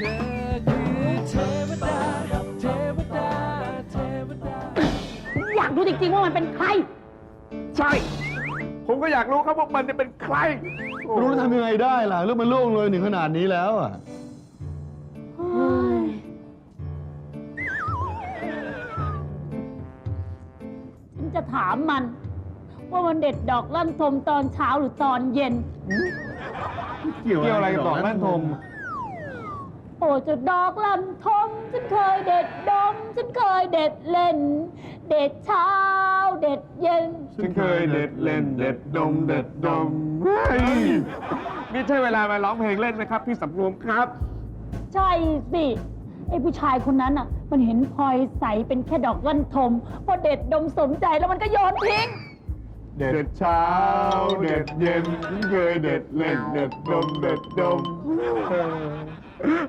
เธอคือเทวดา เทวดา เทวดา อยากรู้จริงๆว่ามันเป็นใคร ใช่ ผมก็อยากรู้ครับว่ามันจะเป็นใคร รู้แล้วทำยังไงได้ล่ะเรื่องมันล่วงเลยถึงขนาดนี้แล้วอะฉันจะถามมัน ว่ามันเด็ดดอกลั่นทมตอนเช้าหรือตอนเย็น เกี่ยวเกี่ยวอะไรกับดอกลั่นทม โอ้เจะดอกลั่นทมฉันเคยเด็ดดม ฉันเคยเด็ดเล่น เด็ดเช้า เด็ดเย็น ฉันเคยเด็ดเล่นเด็ดดมเด็ดดมเฮ้ยนี่ใช่เวลามาร้องเพลงเล่นไหมครับ พี่สำรวมครับ ใช่สิไอ้ผู้ชายคนนั้นอะ มันเห็นพลอยใสเป็นแค่ดอกลั่นทม พอเด็ดดมสมใจแล้วมันก็โยนทิ้ง เด็ดเช้า เด็ดเย็นฉันเคยเด็ดเล่นเด็ดดมเด็ดดม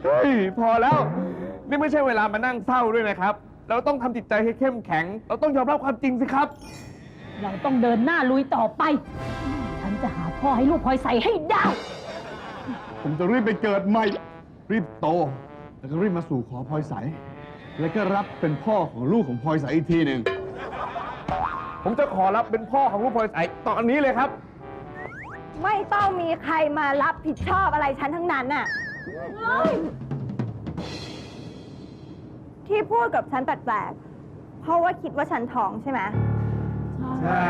เฮ้ยพอแล้ว นี่ไม่ใช่เวลามานั่งเศร้าด้วยนะครับ เราต้องทำจิตใจให้เข้มแข็ง เราต้องยอมรับความจริงสิครับ เราต้องเดินหน้าลุยต่อไป ฉันจะหาพ่อให้ลูกพลอยใสให้ได้ ผมจะรีบไปเกิดใหม่ รีบโต แล้วก็รีบมาสู่ขอพลอยใส แล้วก็รับเป็นพ่อของลูกของพลอยใสอีกทีหนึ่งผมจะขอรับเป็นพ่อของลูกพลอยใสตอนนี้เลยครับ ไม่ต้องมีใครมารับผิดชอบอะไรฉันทั้งนั้นน่ะ ที่พูดกับฉันแปลกๆ เพราะว่าคิดว่าฉันท้องใช่ไหม ใช่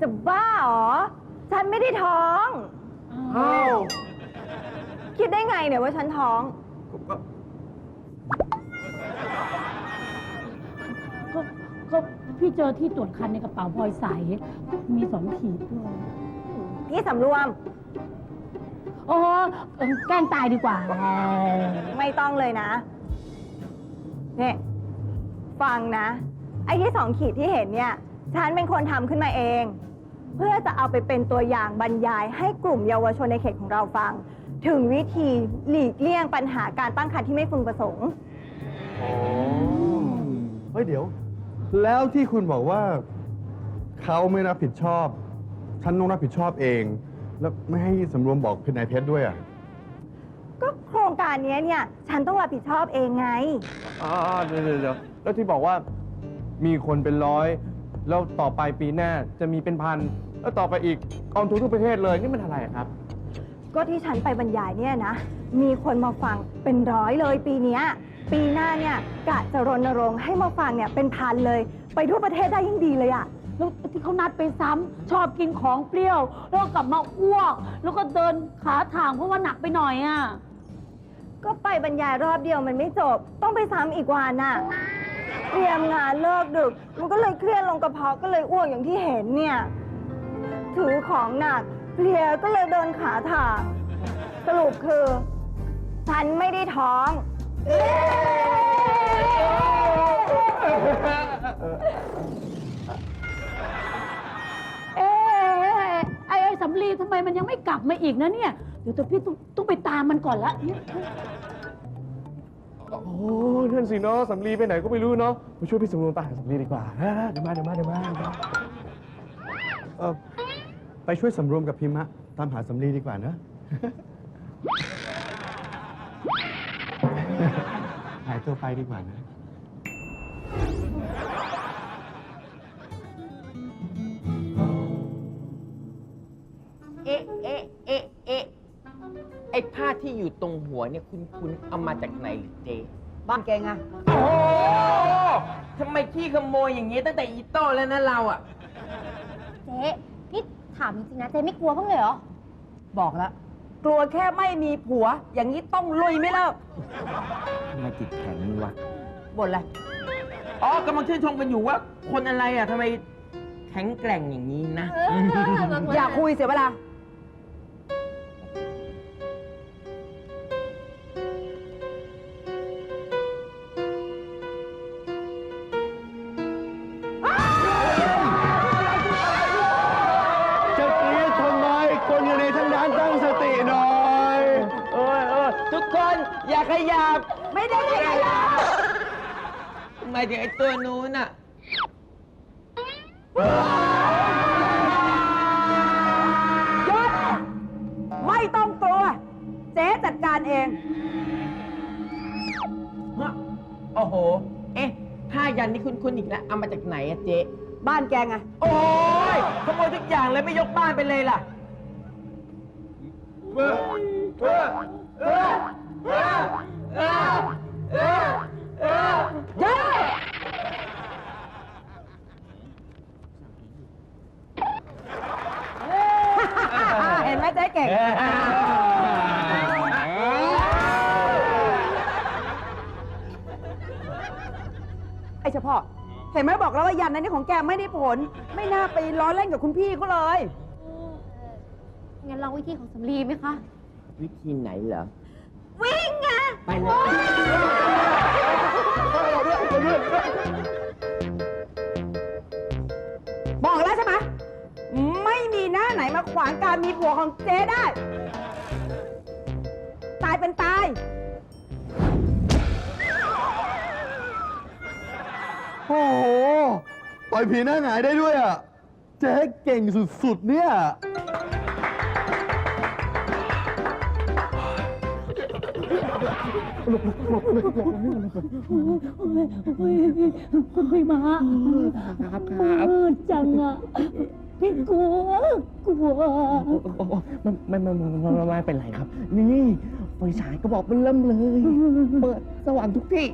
จะบ้าเหรอ ฉันไม่ได้ท้องอ้าวคิดได้ไงเนี่ยว่าฉันท้องก็ก็พี่เจอที่ตรวจคันในกระเป๋าพลอยใส มีสองขีดด้วย พี่สำรวม โอ้เอิ่มแกล้งตายดีกว่า ไม่ต้องเลยนะ เนี่ย ฟังนะ ไอ้ที่สองขีดที่เห็นเนี่ย ฉันเป็นคนทำขึ้นมาเอง เพื่อจะเอาไปเป็นตัวอย่างบรรยายให้กลุ่มเยาวชนในเขตของเราฟัง ถึงวิธีหลีกเลี่ยงปัญหาการตั้งครรภ์ที่ไม่พึงประสงค์ เฮ้ยเดี๋ยว แล้วที่คุณบอกว่า เขาไม่รับผิดชอบ ฉันต้องรับผิดชอบเอง แล้วไม่ให้สำรวมบอกเพชรนายเพชรด้วยอะ ก็โครงการเนี้ยเนี่ยฉันต้องรับผิดชอบเองไง อ่าเดี๋ยวเดี๋ยวเดี๋ยวแล้วที่บอกว่ามีคนเป็นร้อย แล้วต่อไปปีหน้าจะมีเป็นพัน แล้วต่อไปอีกกองทุนทุกประเทศเลยนี่มันอะไรอะครับ ก็ที่ฉันไปบรรยายเนี่ยนะ มีคนมาฟังเป็นร้อยเลยปีเนี้ยปีหน้าเนี่ยกะจะรณรงค์ให้มาฟังเนี่ยเป็นพันเลย ไปทั่วประเทศได้ยิ่งดีเลยอะ แล้วที่เขานัดไปซ้ำชอบกินของเปรี้ยว แล้วก็กลับมาอ้วก แล้วก็เดินขาถ่างเพราะว่าหนักไปหน่อยอะ ก็ไปบรรยายรอบเดียวมันไม่จบ ต้องไปซ้ำอีกวันน่ะ เตรียมงานเลิกดึก มันก็เลยเครียดลงกระเพาะก็เลยอ้วกอย่างที่เห็นเนี่ย ถือของหนักเพลียก็เลยเดินขาถ่างสรุปคือ ฉันไม่ได้ท้อง เอ๊ะไอ้ไอ้สำลีทำไมันยังไม่กลับมาอีกนะเนี่ย เดี๋ยวตัวพี่ต้องต้องไปตามมันก่อนละโอ้นั่นสิเนาะสำลีไปไหนก็ไม่รู้เนาะไปช่วยพี่สำรวมตามหาสำลีดีกว่าอ่าเดี๋ยวมาเดี๋ยวมาเดี๋ยวมาเออไปช่วยสำรวมกับพิมะตามหาสำลีดีกว่านะหายตัวไปดีกว่านะ ที่อยู่ตรงหัวเนี่ยคุณคุณเอามาจากไหนหรือเจ๊บ้านแกไงโอ้ทำไมขี้ขโมยอย่างนี้ตั้งแต่อีโต้แล้วนะเราอะ เจ๊นี่ถามจริงๆนะเจ๊ไม่กลัวบ้างเลยเหรอ บอกแล้ว กลัวแค่ไม่มีผัว อย่างนี้ต้องลุยไม่เลิกทำไมจิตแข็งนี่วะบ่นอะไรอ๋อกำลังชื่นชมกันอยู่ว่า คนอะไรอะทำไมแข็งแกร่งอย่างนี้นะ อย่าคุยเสียเวลา ตั้งสติหน่อยเออเออทุกคนอย่าขยับ ไม่ได้ขยับหมายถึงไอ้ตัวนู้นอะหยุดไม่ต้องกลัว เจ๊จัดการเองโอ้โห เอ๊ะผ้ายันนี่คุณคุณอีกแล้วเอามาจากไหนอะเจ๊ บ้านแกไง โอ้ยขโมยทุกอย่างเลยไม่ยกบ้านไปเลยล่ะ เห็นไหมเจ๊เก่ง ไอ้เฉพาะ เห็นไหมบอกแล้วว่ายันนั้นนี่ของแกไม่ได้ผล ไม่น่าไปล้อเล่นกับคุณพี่เขาเลย งั้นลองวิธีของสำลีไหมคะ วิธีไหนเหรอ วิ่งไงไปเลยบอกแล้วใช่ไหมไม่มีหน้าไหนมาขวางการมีผัวของเจ๊ได้ ตายเป็นตาย โอ้โห ปล่อยผีหน้าหงายได้ด้วยอะ เจ๊เก่งสุด ๆ เนี่ย คุณพี่มาครับมืดจังอะพี่กลัวกลัวไม่ไม่ไม่ไม่ไม่ไม่เป็นไรครับ นี่ไฟฉายก็บอกมันเริ่มเลย เปิดสว่างทุกที่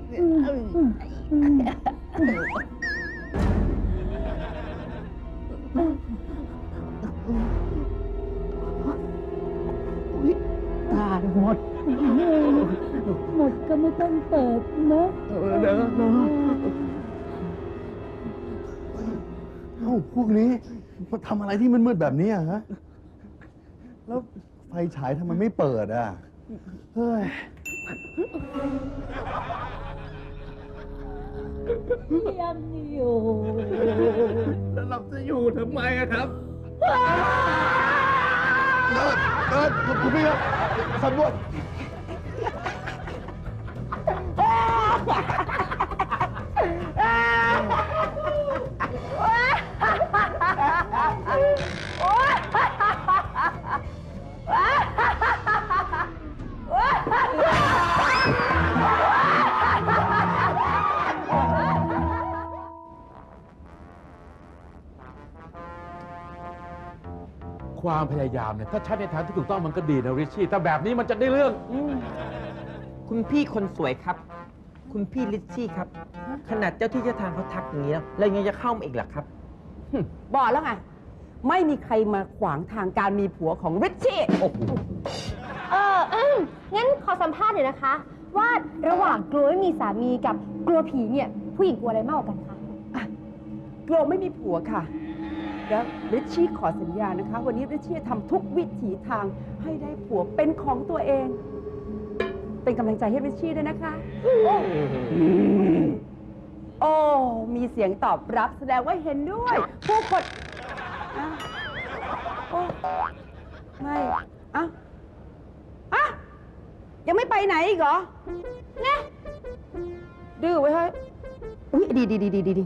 ไม่ต้องเปิดนะเออเด้อเนาะเอ้าพวกนี้มาทำอะไรที่มืดๆแบบนี้อะฮะ แล้วไฟฉายทำไมไม่เปิดอะ เฮ้ย ยังอยู่ แล้วเราจะอยู่ทำไมอะครับ เดินเดินคุณพี่ครับสำรวจ ความพยายามเนี่ยถ้าใช้ในทางที่ถูกต้องมันก็ดีนะริชชี่แต่แบบนี้มันจะได้เรื่อง คุณพี่คนสวยครับ คุณพี่ลิชชี่ครับ ขนาดเจ้าที่เจ้าทางเขาทักอย่างนี้แล้วแล้วยังจะเข้ามาอีกเหรอครับ บอกแล้วไงไม่มีใครมาขวางทางการมีผัวของริชชี่เอออืมงั้นขอสัมภาษณ์หน่อยนะคะ ว่าระหว่างกลัวไม่มีสามีกับกลัวผีเนี่ย ผู้หญิงกลัวอะไรมากกว่ากันคะ กลัวไม่มีผัวค่ะ แล้วริชชี่ขอสัญญานะคะ วันนี้ริชชี่จะทำทุกวิถีทางให้ได้ผัวเป็นของตัวเอง เป็นกำลังใจให้ริชชี่ด้วยนะคะ โอ้ มีเสียงตอบรับแสดงว่าเห็นด้วย ผู้คนอะโอ้ไม่อะอะยังไม่ไปไหนอีกเหรอเนี่ยดื้อไว้เฮ้ยอุ๊ยดีดีดีดีดีดี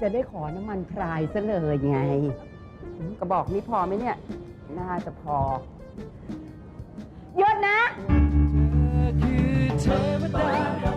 จะได้ขอน้ำมันพรายซะเลยไงอืมกระบอกนี้พอไหมเนี่ย น่าจะพอหยศนะ คือเทวดา